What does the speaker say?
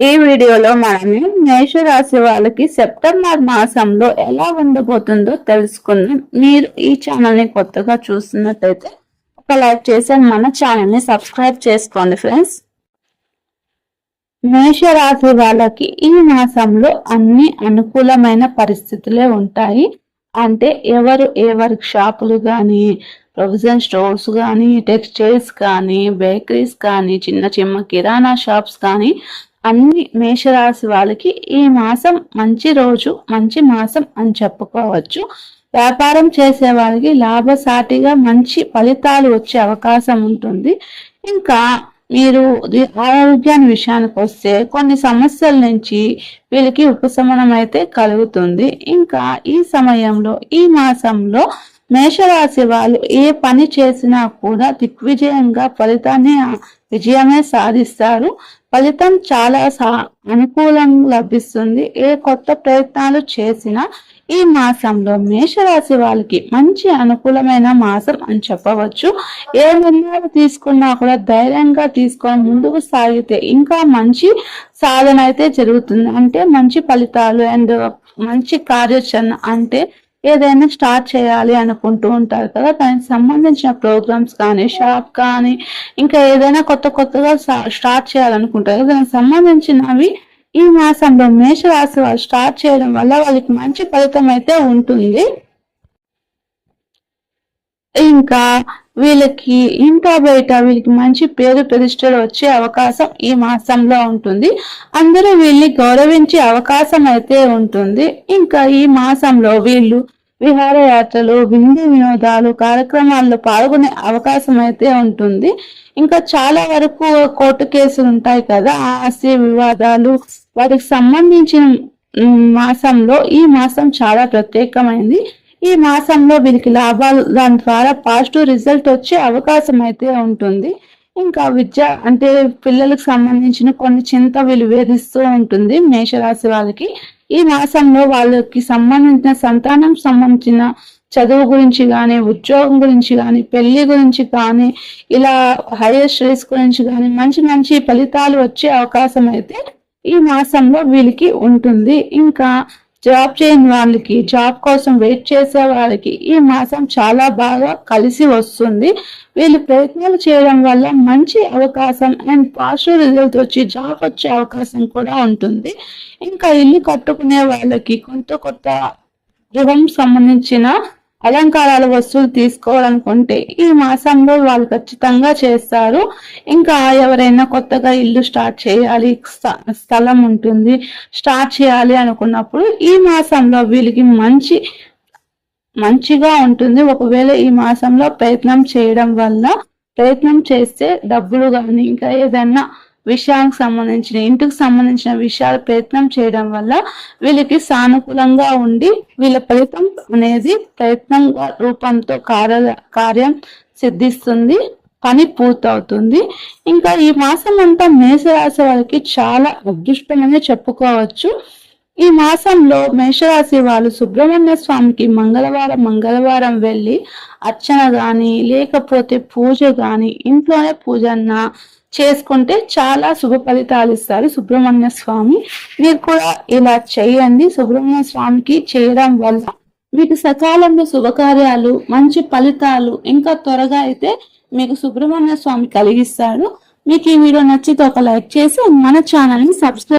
ఈ వీడియోలో మనం మేషరాశి వాళ్ళకి సెప్టెంబర్ మాసంలో ఎలా ఉండబోతుందో తెలుసుకుందాం. మీరు ఈ ఛానల్ని కొత్తగా చూస్తున్నట్టయితే ఒక లైక్ చేసి మన ఛానల్ని సబ్స్క్రైబ్ చేసుకోండి ఫ్రెండ్స్. మేషరాశి వాళ్ళకి ఈ మాసంలో అన్ని అనుకూలమైన పరిస్థితులే ఉంటాయి. అంటే ఎవరు ఏ వర్క్ షాపులు కానీ ప్రొవిజన్ స్టోర్స్ కానీ టెక్స్టైల్స్ కానీ బేకరీస్ కానీ చిన్న చిన్న కిరాణా షాప్స్ కానీ అన్ని మేషరాశి వాళ్ళకి ఈ మాసం మంచి రోజు మంచి మాసం అని చెప్పుకోవచ్చు. వ్యాపారం చేసే వాళ్ళకి లాభసాటిగా మంచి ఫలితాలు వచ్చే అవకాశం ఉంటుంది. ఇంకా మీరు ఆరోగ్యాన్ని విషయానికి వస్తే కొన్ని సమస్యల నుంచి వీళ్ళకి ఉపశమనం అయితే కలుగుతుంది. ఇంకా ఈ సమయంలో ఈ మాసంలో మేషరాశి వాళ్ళు ఏ పని చేసినా కూడా దిగ్విజయంగా ఫలితాన్ని విజయమే సాధిస్తారు. ఫలితం చాలా అనుకూలంగా లభిస్తుంది. ఏ కొత్త ప్రయత్నాలు చేసినా ఈ మాసంలో మేషరాశి వాళ్ళకి మంచి అనుకూలమైన మాసం అని చెప్పవచ్చు. ఏ నిర్ణయాలు తీసుకున్నా కూడా ధైర్యంగా తీసుకొని ముందుకు సాగితే ఇంకా మంచి సాధన అయితే జరుగుతుంది. అంటే మంచి ఫలితాలు అండ్ మంచి కార్యాచరణ అంటే ఏదైనా స్టార్ట్ చేయాలి అనుకుంటూ ఉంటారు కదా. దానికి సంబంధించిన ప్రోగ్రామ్స్ కానీ షాప్ కానీ ఇంకా ఏదైనా కొత్త కొత్తగా స్టార్ట్ చేయాలనుకుంటారు దానికి సంబంధించినవి ఈ మాసంలో మేషరాశి వాళ్ళు స్టార్ట్ చేయడం వల్ల వాళ్ళకి మంచి ఫలితం అయితే ఉంటుంది. ఇంకా వీళ్ళకి ఇంకా బయట వీళ్ళకి మంచి పేరు ప్రతిష్టలు వచ్చే అవకాశం ఈ మాసంలో ఉంటుంది. అందరూ వీళ్ళని గౌరవించే అవకాశం అయితే ఉంటుంది. ఇంకా ఈ మాసంలో వీళ్ళు విహారయాత్రలు విందు వినోదాలు కార్యక్రమాల్లో పాల్గొనే అవకాశం అయితే ఉంటుంది. ఇంకా చాలా వరకు కోర్టు కేసులు ఉంటాయి కదా ఆస్తి వివాదాలు వాటికి సంబంధించిన మాసంలో ఈ మాసం చాలా ప్రత్యేకమైంది. ఈ మాసంలో వీరికి లాభాలు దాని ద్వారా పాజిటివ్ రిజల్ట్ వచ్చే అవకాశం అయితే ఉంటుంది. ఇంకా విద్య అంటే పిల్లలకు సంబంధించిన కొన్ని చింత విలువేధిస్తూ వేధిస్తూ ఉంటుంది మేషరాశి వాళ్ళకి. ఈ మాసంలో వాళ్ళకి సంబంధించిన సంతానం సంబంధించిన చదువు గురించి కానీ ఉద్యోగం గురించి కానీ పెళ్ళి గురించి కానీ ఇలా హైయర్ స్టడీస్ గురించి కానీ మంచి మంచి ఫలితాలు వచ్చే అవకాశం అయితే ఈ మాసంలో వీళ్ళకి ఉంటుంది. ఇంకా జాబ్ చేయని వాళ్ళకి జాబ్ కోసం వెయిట్ చేసే వాళ్ళకి ఈ మాసం చాలా బాగా కలిసి వస్తుంది. వీళ్ళు ప్రయత్నాలు చేయడం వల్ల మంచి అవకాశం అండ్ పాజిటివ్ రిజల్ట్ వచ్చి జాబ్ వచ్చే అవకాశం కూడా ఉంటుంది. ఇంకా ఇల్లు కట్టుకునే వాళ్ళకి కొంత కొత్త గృహం సంబంధించిన అలంకారాల వస్తువులు తీసుకోవాలనుకుంటే ఈ మాసంలో వాళ్ళు ఖచ్చితంగా చేస్తారు. ఇంకా ఎవరైనా కొత్తగా ఇల్లు స్టార్ట్ చేయాలి స్థలం ఉంటుంది స్టార్ట్ చేయాలి అనుకున్నప్పుడు ఈ మాసంలో వీళ్ళకి మంచి మంచిగా ఉంటుంది. ఒకవేళ ఈ మాసంలో ప్రయత్నం చేయడం వల్ల ప్రయత్నం చేస్తే డబ్బులు కానీ ఇంకా ఏదైనా విషయానికి సంబంధించిన ఇంటికి సంబంధించిన విషయాలు ప్రయత్నం చేయడం వల్ల వీళ్ళకి సానుకూలంగా ఉండి వీళ్ళ ఫలితం అనేది ప్రయత్నం రూపంతో కార్య కార్యం సిద్ధిస్తుంది పని పూర్తవుతుంది. ఇంకా ఈ మాసం అంతా మేషరాశి వారికి చాలా అదృష్టమని చెప్పుకోవచ్చు. ఈ మాసంలో మేషరాశి వాళ్ళు సుబ్రహ్మణ్య స్వామికి మంగళవారం మంగళవారం వెళ్ళి అర్చన గాని లేకపోతే పూజ గాని ఇంట్లోనే పూజన్న చేసుకుంటే చాలా శుభ ఫలితాలు ఇస్తారు సుబ్రహ్మణ్య స్వామి. మీరు కూడా ఇలా చేయండి. సుబ్రహ్మణ్య స్వామికి చేయడం వల్ల మీకు సకాలంలో శుభకార్యాలు మంచి ఫలితాలు ఇంకా త్వరగా అయితే మీకు సుబ్రహ్మణ్య స్వామి కలిగిస్తాడు. మీకు ఈ వీడియో నచ్చితే ఒక లైక్ చేసి మన ఛానల్ని సబ్స్క్రైబ్